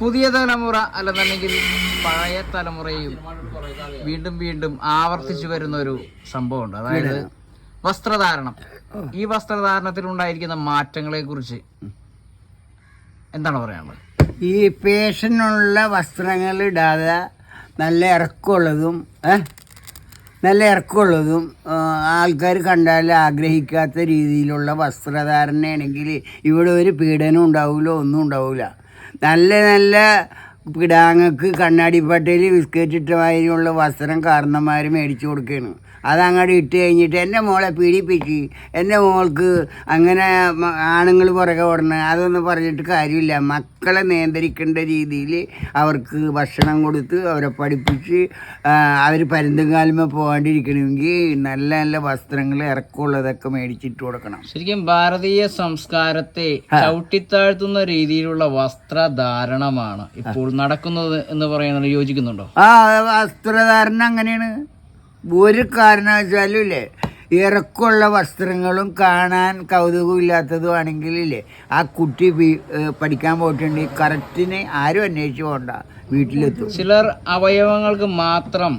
പുതിയ തലമുറ അല്ലെന്നുണ്ടെങ്കിൽ പഴയ തലമുറയും വീണ്ടും വീണ്ടും ആവർത്തിച്ചു വരുന്ന ഒരു സംഭവമുണ്ട്. അതായത് വസ്ത്രധാരണം. ഈ വസ്ത്രധാരണത്തിൽ ഉണ്ടായിരിക്കുന്ന മാറ്റങ്ങളെ കുറിച്ച് എന്താണ് പറയാനുള്ളത് ഈ പേഷനുള്ള വസ്ത്രങ്ങൾ ഇടാതെ നല്ല ഇറക്കമുള്ളതും? നല്ല ഇറക്കമുള്ളതും ആൾക്കാർ കണ്ടാൽ ആഗ്രഹിക്കാത്ത രീതിയിലുള്ള വസ്ത്രധാരണയാണെങ്കിൽ ഇവിടെ ഒരു പീഡനം ഉണ്ടാവില്ല ഒന്നും ഉണ്ടാവില്ല. നല്ല നല്ല കിടാങ്ങക്ക് കണ്ണാടിപ്പട്ടയിൽ ബിസ്ക്കറ്റ് ഇട്ട മാതിരിയുള്ള വസ്ത്രം കാരണന്മാർ മേടിച്ചു കൊടുക്കുകയാണ് അതങ്ങോട്ട് ഇട്ട് കഴിഞ്ഞിട്ട് എന്റെ മോളെ പീഡിപ്പിച്ച് എന്റെ മോൾക്ക് അങ്ങനെ ആണുങ്ങൾ പുറകെ ഓടണം അതൊന്നും പറഞ്ഞിട്ട് കാര്യമില്ല. മക്കളെ നിയന്ത്രിക്കേണ്ട രീതിയിൽ അവർക്ക് ഭക്ഷണം കൊടുത്ത് അവരെ പഠിപ്പിച്ച് അവർ പരുന്തും കാലുമ പോകാണ്ടിരിക്കണമെങ്കിൽ നല്ല നല്ല വസ്ത്രങ്ങൾ ഇറക്കമുള്ളതൊക്കെ മേടിച്ചിട്ട് കൊടുക്കണം. ശരിക്കും ഭാരതീയ സംസ്കാരത്തെ ചവിട്ടിത്താഴ്ത്തുന്ന രീതിയിലുള്ള വസ്ത്രധാരണമാണ് ഇപ്പോൾ നടക്കുന്നത് എന്ന് പറയുന്നത് യോജിക്കുന്നുണ്ടോ? ആ വസ്ത്രധാരണം അങ്ങനെയാണ്. ഒരു കാരണവശാലും ഇല്ലേ ഇറക്കുള്ള വസ്ത്രങ്ങളും കാണാൻ കൗതുകമില്ലാത്തതും ആണെങ്കിലില്ലേ ആ കുട്ടി പഠിക്കാൻ പോയിട്ടുണ്ട്. കറക്റ്റിന് ആരും അന്വേഷിച്ചു പോകണ്ട. വീട്ടിലെത്തും. ചിലർ അവയവങ്ങൾക്ക് മാത്രം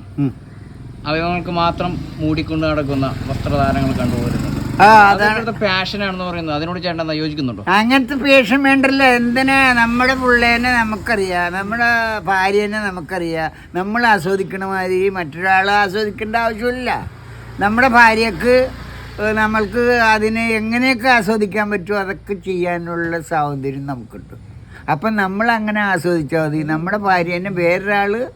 അവയവങ്ങൾക്ക് മാത്രം മൂടിക്കൊണ്ട് നടക്കുന്ന വസ്ത്രധാരണങ്ങൾ അതൊക്കെ പാഷനാണെന്ന് പറയുന്നത്. അതിനോട് ചേട്ടൻ യോജിക്കുന്നുണ്ടോ? അങ്ങനത്തെ പേഷൻ വേണ്ടല്ല. എന്തിനാ? നമ്മുടെ പിള്ളേനെ നമുക്കറിയാം. നമ്മുടെ ഭാര്യനെ നമുക്കറിയാം. നമ്മൾ ആസ്വദിക്കണ മാതിരി മറ്റൊരാളെ ആസ്വദിക്കേണ്ട ആവശ്യമില്ല. നമ്മുടെ ഭാര്യക്ക് നമ്മൾക്ക് അതിനെ എങ്ങനെയൊക്കെ ആസ്വദിക്കാൻ പറ്റുമോ അതൊക്കെ ചെയ്യാനുള്ള സ്വാതന്ത്ര്യം നമുക്കുണ്ട്. അപ്പം നമ്മൾ അങ്ങനെ ആസ്വദിച്ചാൽ മതി. നമ്മുടെ ഭാര്യനെ വേറൊരാൾ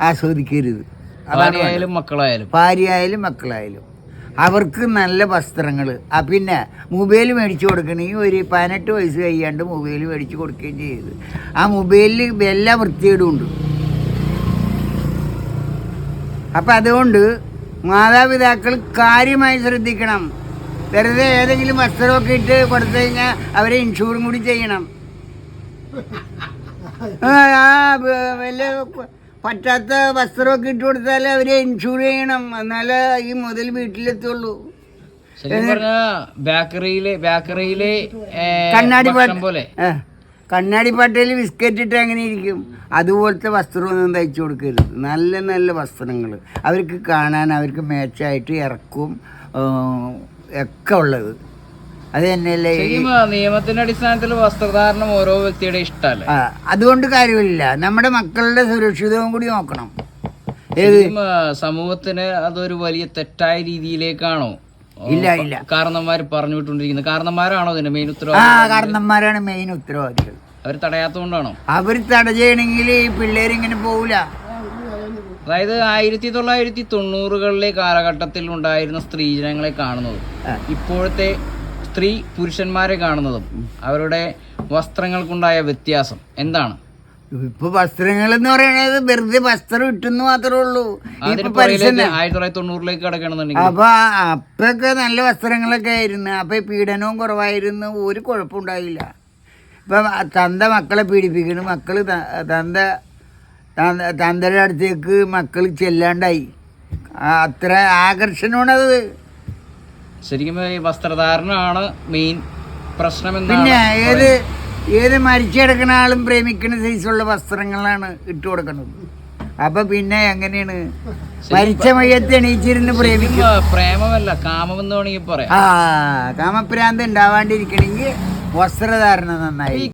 ആസ്വദിക്കരുത്. ഭാര്യയായാലും മക്കളായാലും. ഭാര്യയായാലും മക്കളായാലും. അവർക്ക് നല്ല വസ്ത്രങ്ങൾ ആ പിന്നെ മൊബൈൽ മേടിച്ചു കൊടുക്കണമെങ്കിൽ ഒരു പതിനെട്ട് വയസ്സ് കഴിയാണ്ട് മൊബൈൽ മേടിച്ചു കൊടുക്കുകയും ചെയ്ത്. ആ മൊബൈലിൽ എല്ലാ വൃത്തികേടും ഉണ്ട്. അപ്പം അതുകൊണ്ട് മാതാപിതാക്കൾ കാര്യമായി ശ്രദ്ധിക്കണം. വെറുതെ ഏതെങ്കിലും വസ്ത്രമൊക്കെ ഇട്ട് കൊടുത്തു കഴിഞ്ഞാൽ അവരെ ഇൻഷൂറും കൂടി ചെയ്യണം. ആ, വല്ല പറ്റാത്ത വസ്ത്രമൊക്കെ ഇട്ട് കൊടുത്താൽ അവരെ ഇൻഷുർ ചെയ്യണം. എന്നാലേ ഈ മുതൽ വീട്ടിലെത്തുള്ളൂ. ബേക്കറിയിലെ ബേക്കറിയിലെ കണ്ണാടി പോലെ. കണ്ണാടി പാട്ടയിൽ ബിസ്ക്കറ്റ് ഇട്ട് അങ്ങനെ ഇരിക്കും. അതുപോലത്തെ വസ്ത്രമൊന്നും തയ്ച്ചു കൊടുക്കരുത്. നല്ല നല്ല വസ്ത്രങ്ങൾ അവർക്ക് കാണാൻ അവർക്ക് മേച്ചായിട്ട് ഇറക്കും ഒക്കെ ഉള്ളത്. അത് തന്നെയല്ലേ നിയമത്തിന്റെ അടിസ്ഥാനത്തിൽ വസ്ത്രധാരണം ഓരോ വ്യക്തിയുടെ ഇഷ്ടമല്ലേ അതുകൊണ്ട് കാര്യമില്ല. നമ്മുടെ മക്കളുടെ സുരക്ഷിതവും കൂടി നോക്കണം. സമൂഹത്തിന് അതൊരു വലിയ തെറ്റായ രീതിയിലേക്കാണോ? ഇല്ല ഇല്ല. കാരണന്മാർ പറഞ്ഞു വിട്ടുകൊണ്ടിരിക്കുന്നത്. കാരണന്മാരാണോ ഇതിന്റെ മെയിൻ ഉത്തരവാദിത്വം കാരണന്മാരാണ് മെയിൻ ഉത്തരവാദികൾ. അവർ തടയാത്തോണ്ടാണോ അവർ തടയണെങ്കിൽ ഈ പിള്ളേരിങ്ങനെ പോവില്ല അതായത് ആയിരത്തി തൊള്ളായിരത്തി തൊണ്ണൂറുകളിലെ കാലഘട്ടത്തിൽ ഉണ്ടായിരുന്ന സ്ത്രീജനങ്ങളെ കാണുന്നത്. ഇപ്പോഴത്തെ സ്ത്രീ പുരുഷന്മാരെ കാണുന്നതും അവരുടെ വസ്ത്രങ്ങൾക്കുണ്ടായ വ്യത്യാസം എന്താണ്? ഇപ്പൊ വസ്ത്രങ്ങൾ എന്ന് പറയുന്നത് വെറുതെ വസ്ത്രം ഇട്ടെന്ന് മാത്രമേ ഉള്ളൂ. ആയിരത്തി തൊള്ളായിരത്തി തൊണ്ണൂറിലേക്ക് കിടക്കണമെന്നുണ്ടെങ്കിൽ? അപ്പൊ അപ്പൊക്കെ നല്ല വസ്ത്രങ്ങളൊക്കെ ആയിരുന്നു. അപ്പൊ പീഡനവും കുറവായിരുന്നു. ഒരു കുഴപ്പമുണ്ടായില്ല ഇപ്പൊ തന്ത മക്കളെ പീഡിപ്പിക്കണം മക്കൾ തന്ത തന്ത- തന്തയുടെ അടുത്തേക്ക് മക്കൾ ചെല്ലാണ്ടായി. അത്ര ആകർഷണമാണത്. ശരിക്കും ഈ വസ്ത്രധാരണമാണ് മെയിൻ പ്രശ്നം പിന്നെ ഏത് ഏത് മരിച്ചെടുക്കുന്ന ആളും പ്രേമിക്കുന്ന സൈസുള്ള വസ്ത്രങ്ങളാണ് ഇട്ടു കൊടുക്കുന്നത്. അപ്പൊ പിന്നെ എങ്ങനെയാണ്? മരിച്ച മയ്യത്ത് എണീച്ചിരുന്ന് പ്രേമിക്കും. പ്രേമമല്ല കാമം എന്ന് വേണമെങ്കിൽ പറയാം. ആ കാമപ്രാന്ത് ഉണ്ടാവാണ്ടിരിക്കണമെങ്കിൽ വസ്ത്രധാരണം നന്നായി